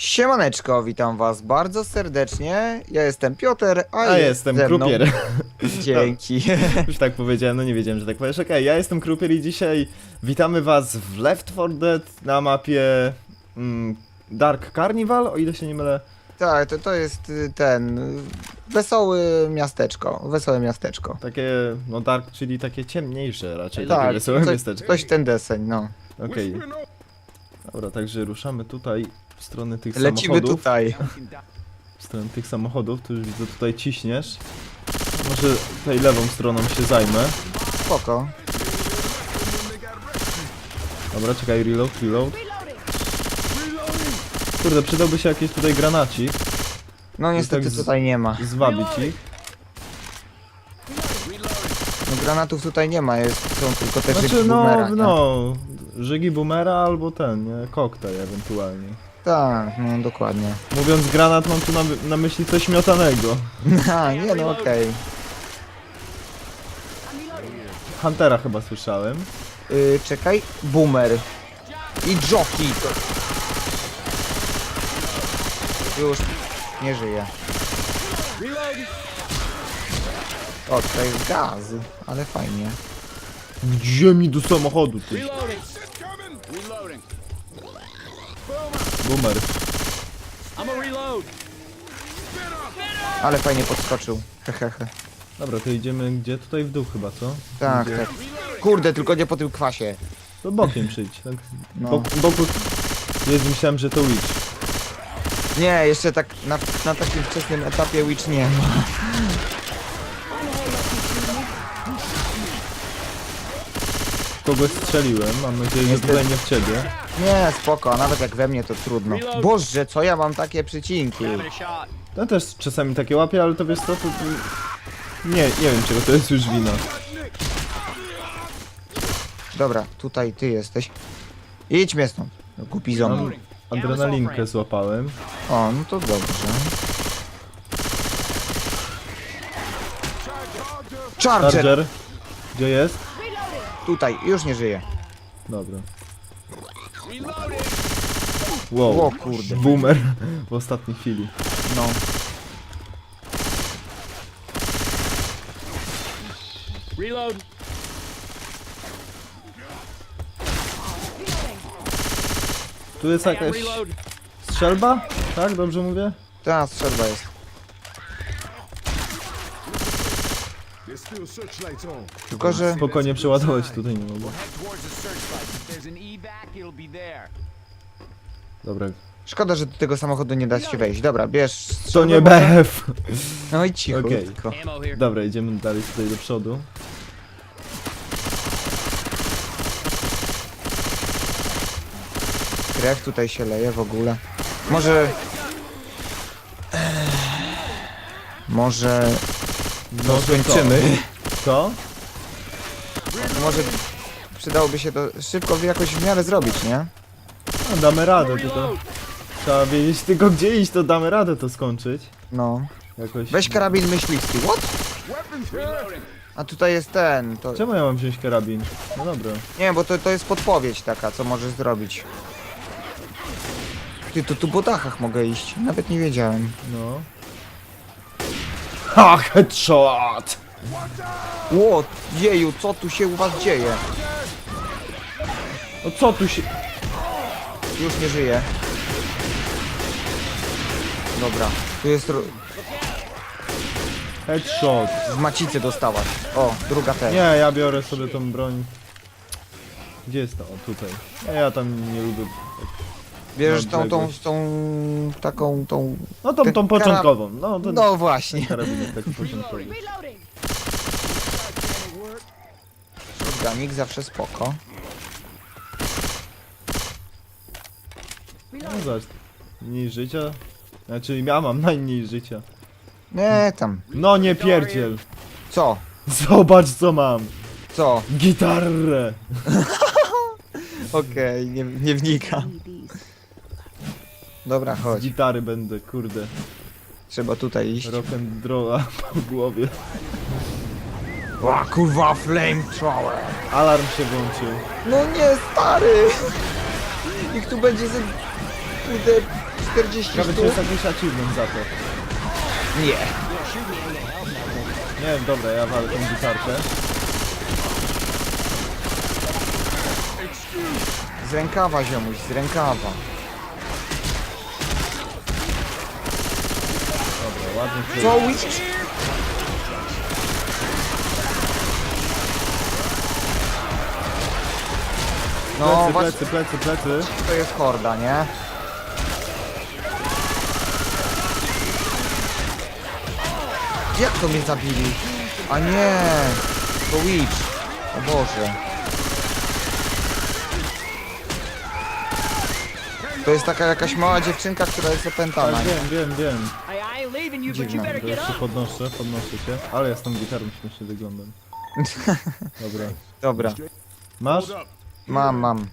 Siemaneczko, witam was bardzo serdecznie. Ja jestem Piotr, a, A jest jestem ze mną... Krupier. Dzięki. Już tak powiedziałem, no nie wiedziałem, że tak powiesz. Okej, ja jestem Krupier i dzisiaj witamy was w Left 4 Dead na mapie mm, Dark Carnival, o ile się nie mylę. tak, to, to jest y, ten y, wesoły miasteczko, wesołe miasteczko. Takie, no Dark, czyli takie ciemniejsze raczej, Tak, takie wesołe coś, miasteczko. coś ten deseń, no. Okej. Dobra, także ruszamy tutaj w stronę tych Lecimy samochodów. tutaj. W stronę tych samochodów, tu już widzę tutaj ciśniesz. Może tutaj lewą stroną się zajmę. Spoko. Dobra, czekaj, reload, reload. Kurde, przydałby się jakiś tutaj granacik. No niestety tak z- tutaj nie ma. Zwabić ich. No, granatów tutaj nie ma, jest, są tylko te Znaczy no, nie? no, żygi boomera albo ten, nie, koktajl ewentualnie. Tak, no dokładnie. Mówiąc granat mam tu na, na myśli coś miotanego. A, nie no okej. Huntera chyba słyszałem. Y, czekaj, boomer. I jockey. Już nie żyje. O, tutaj jest gaz, ale fajnie. Gdzie mi do samochodu ty? Boomer. Ale fajnie podskoczył. Hehehe. Dobra, to idziemy gdzie? Tutaj w dół chyba, co? Tak, Gdzie? tak. Kurde, tylko nie po tym kwasie. To bokiem przyjdź. Tak. No. Bok, boku... Jezu, myślałem, że to Witch. Nie, jeszcze tak na, na takim wczesnym etapie Witch nie ma. Kogoś strzeliłem, mam nadzieję, że Niestety. tutaj nie w ciebie. Nie, spoko, nawet jak we mnie to trudno. Boże, co ja mam takie przycinki? Ja też czasami takie łapię, ale to wiesz co, to... Nie, nie wiem czego to jest już wina. Dobra, tutaj ty jesteś. Idź mnie stąd. No, Głupi zombie. adrenalinkę złapałem. O, no to dobrze. Charger! Charger. Gdzie jest? Tutaj, już nie żyje. Dobra. Wow. O kurde. Boomer w ostatniej chwili. No. Reload. Tu jest jakaś Reload. strzelba? Tak, dobrze mówię? Ta strzelba jest. Tylko, że... Spokojnie przeładować tutaj nie mogę. Dobra. Szkoda, że do tego samochodu nie da się wejść. Dobra, bierz To nie BF! No i cicho. Okej. Dobra, idziemy dalej tutaj do przodu. Krew tutaj się leje w ogóle. Może... Może... No Skończymy. Co? Może przydałoby się to szybko jakoś w miarę zrobić, nie? No, damy radę tylko. Trzeba wiedzieć tylko gdzie iść, to damy radę to skończyć. No. Jakoś. Weź karabin myśliwski. What? A tutaj jest ten. To... Czemu ja mam wziąć karabin? No dobra. Nie, bo to, to jest podpowiedź taka, co możesz zrobić. Ty, to tu po dachach mogę iść. Nawet nie wiedziałem. No. Ha, headshot! Ło, jeju, co tu się u was dzieje? No co tu się... Już nie żyje. Dobra, tu jest... ro- Headshot. Z macicy dostałaś. O, druga też. Nie, ja biorę sobie tą broń. Gdzie jest to? O, tutaj. Ja, ja tam nie lubię. Na tą, tą, odległość. tą, taką, tą... No tą, tą początkową. No, ten, No właśnie. ten karabin jest taki początkowy. Shotgunik zawsze spoko. No zaś. Mniej życia. Znaczy ja mam najmniej życia. Nie, tam. No nie pierdziel. Co? Zobacz co mam. Co? Gitarę. Okej, nie, nie wnika. Dobra, Z chodź. gitary będę, kurde. Trzeba tutaj iść. Rock'n'rolla po głowie. Ła, kurwa, flamethrower. Alarm się włączył. No nie, stary! Ich tu będzie ze kurde 40 Ciekawe, czy sztuk? jest jakiś achievement za to. Nie. Nie wiem, dobra, ja walę tą gitarkę. Z rękawa ziomuś, z rękawa. Dobra, ładnie. Co Witch? No Plecy, właśnie, plecy, plecy, plecy. to jest horda, nie? Jak to mnie zabili? A nie, to Witch. O Boże. To jest taka jakaś mała dziewczynka, która jest opętana. Tak, wiem, wiem, wiem. Dziwne. To jeszcze podnoszę, podnoszę cię. Ale ja z tą gitarą śmiesznie wyglądam. Dobra. Dobra, Masz? mam, mam.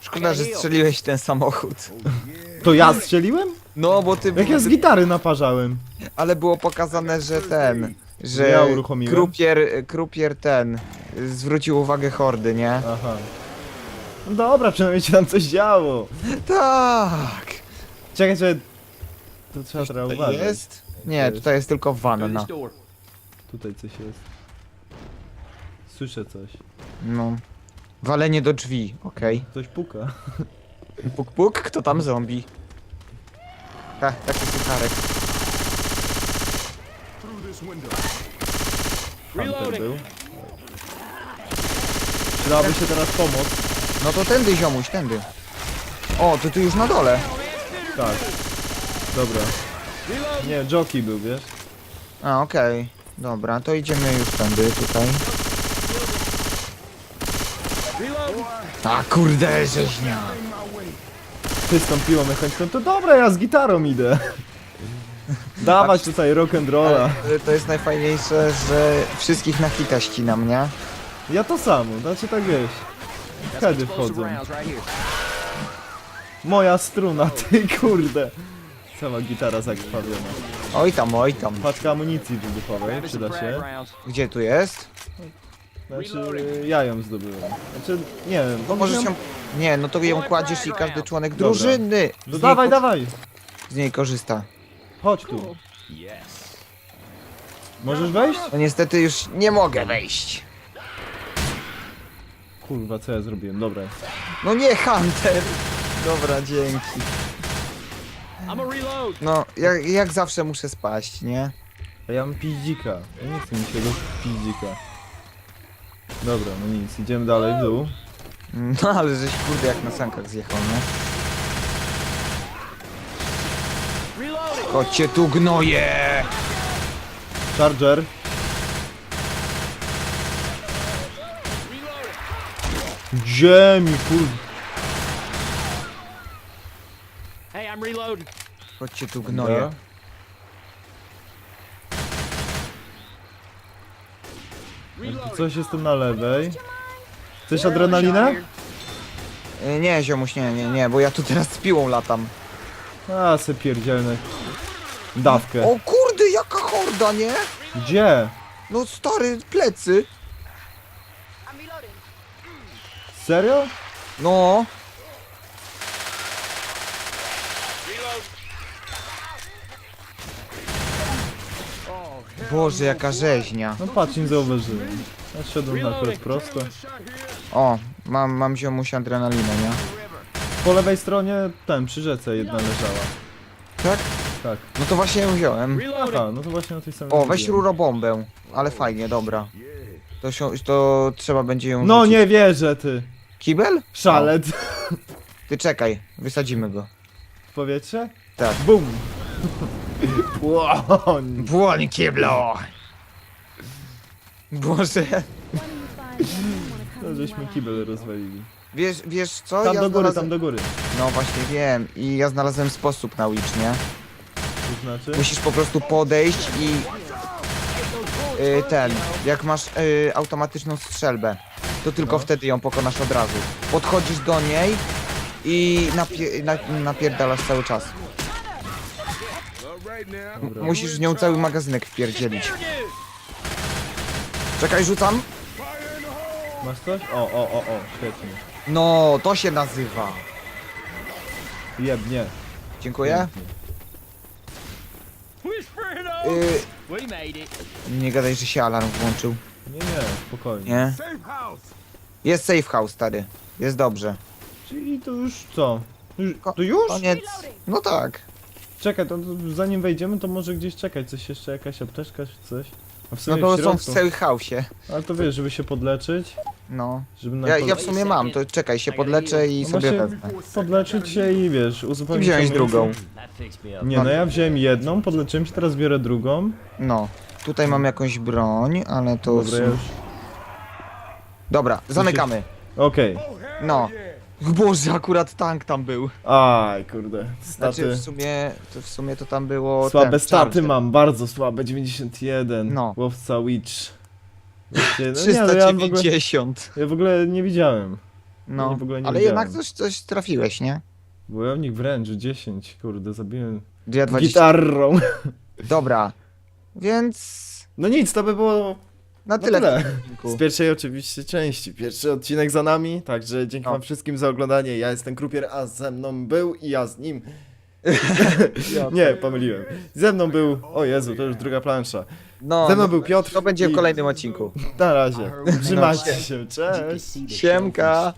Szkoda, że strzeliłeś ten samochód. To ja strzeliłem? No, bo ty... Jak ja z gitary naparzałem. Ale było pokazane, że ten... Że Ja uruchomiłem? krupier, krupier ten zwrócił uwagę hordy, nie? Aha. No dobra, przynajmniej się tam coś działo. Tak! Czekaj, że... To trzeba teraz uważać. jest? Nie, jest? tutaj jest tylko wanna. Tutaj coś jest. Słyszę coś. No. Walenie do drzwi, okej. Ktoś puka. Puk puk, kto tam zombie? Ha, taki sucharek. Tamten Reloading. był. Przydałaby się teraz pomoc. No to tędy ziomuś, tędy. O, to tu już na dole. Tak. Dobra. Nie, jockey był, wiesz? A, okej. Dobra, to idziemy już tędy, tutaj. A kurde, rzeźnia. Ty z tą piłą mechaniczną, to dobra, ja z gitarą idę. Dawać tutaj rock and rolla. Ale to jest najfajniejsze, że wszystkich na hita ścinam, nie? Ja to samo, znaczy tak wiesz. Wtedy Explosive wchodzą. Moja struna, ty kurde. Cała gitara zakrwawiona. Oj tam, oj tam. Paczka amunicji wybuchowej, przyda się. Gdzie tu jest? Znaczy, ja ją zdobyłem. Znaczy, nie wiem. No możesz ją... Nie, no to ją kładziesz i każdy członek Dobra. drużyny z No niej, dawaj, ko- dawaj! z niej korzysta. Chodź tu. Yes. Możesz wejść? No niestety już nie mogę wejść. Kurwa, co ja zrobiłem? Dobra. No nie, Hunter! Dobra, dzięki. No, jak, jak zawsze muszę spaść, nie? A ja mam piździka. Ja nie chcę mi się tego piździka. Dobra, no nic, idziemy dalej w dół. No ale żeś kurde jak na sankach zjechał, nie? Chodźcie tu gnoje! Charger. Gdzie mi kur... Hey, I'm reloading. Chodźcie tu gnoje. Reloading. Coś jest tu na lewej. Chcesz adrenalinę? Y, Nie, ziomuś, nie, nie, nie, bo ja tu teraz z piłą latam. A, se pierdzielne. Dawkę. O kurde, jaka horda, nie? Gdzie? No stary, plecy. Serio? No. Boże, jaka rzeźnia. No patrz, nie zauważyłem. Ja szedłem na akurat prosto. O, mam, mam ziomuś adrenalinę, nie? Po lewej stronie, ten, przy rzece jedna leżała. Tak? Tak. No to właśnie ją wziąłem. Aha, no to właśnie na tej samej O, weź mówiłem. rurobombę. Ale fajnie, dobra. To, się, to trzeba będzie ją No rzucić. nie wierzę, ty. Kibel? Szalec. Ty czekaj, wysadzimy go. W powietrze? Tak. Bum. Płoń. Błoń kiblo! Boże, To żeśmy kibel rozwalili. wiesz, wiesz co? Tam do góry, tam do góry. No właśnie wiem i ja znalazłem sposób na Witch, nie? To znaczy? Musisz po prostu podejść i... y, ten, jak masz y, automatyczną strzelbę, to tylko No. wtedy ją pokonasz od razu. Podchodzisz do niej i napie na napierdalasz cały czas. Dobra. Musisz w nią cały magazynek wpierdzielić. Czekaj, rzucam. Masz coś? O, o, o, o, świetnie. No, to się nazywa. Jebnie. Dziękuję. Y, nie gadaj, że się alarm włączył. Nie, nie, spokojnie. Nie? Safe house. Jest safe house, stary. Jest dobrze. Czyli to już co? Już, Ko- to już? Koniec. No tak. Czekaj, to, to zanim wejdziemy, to może gdzieś czekać, coś jeszcze, jakaś apteczka czy coś? A w No sumie to w są w środku. safe house'ie. Ale to wiesz, żeby się podleczyć, No. żeby na Ja, ja w sumie mam, to czekaj, się podleczę i No sobie właśnie- wezmę. podleczyć się i wiesz, I uzupełnić wziąć amunicję. drugą. That fixed me up. Nie, no ja wziąłem jedną, podleczyłem się, teraz biorę drugą. No. Tutaj mam jakąś broń, ale to... Dobra, ja już... Dobra, zamykamy. Okej. No. Boże, akurat tank tam był. Aj, kurde, Znaczy staty... w sumie, to w sumie to tam było... Słabe ten, staty charger. mam, bardzo słabe, 91. No. Łowca Witch. Właśnie, no nie, no ja w ogóle, 390. ja w ogóle nie widziałem. No, Ja w ogóle nie ale widziałem. jednak coś, coś trafiłeś, nie? Wojownik wręcz 10, kurde, zabiłem Ja 20. gitarrą. Dobra. Więc... No nic, to by było Na No tyle. tyle. w tym odcinku. z pierwszej oczywiście części. Pierwszy odcinek za nami, także dzięki No. wam wszystkim za oglądanie. Ja jestem Krupier, a ze mną był i ja z nim. Nie, pomyliłem. Ze mną był, o Jezu, to już druga plansza. No, Ze mną był Piotr. to będzie w kolejnym odcinku. Na razie. No. Trzymajcie się, cześć. Siemka.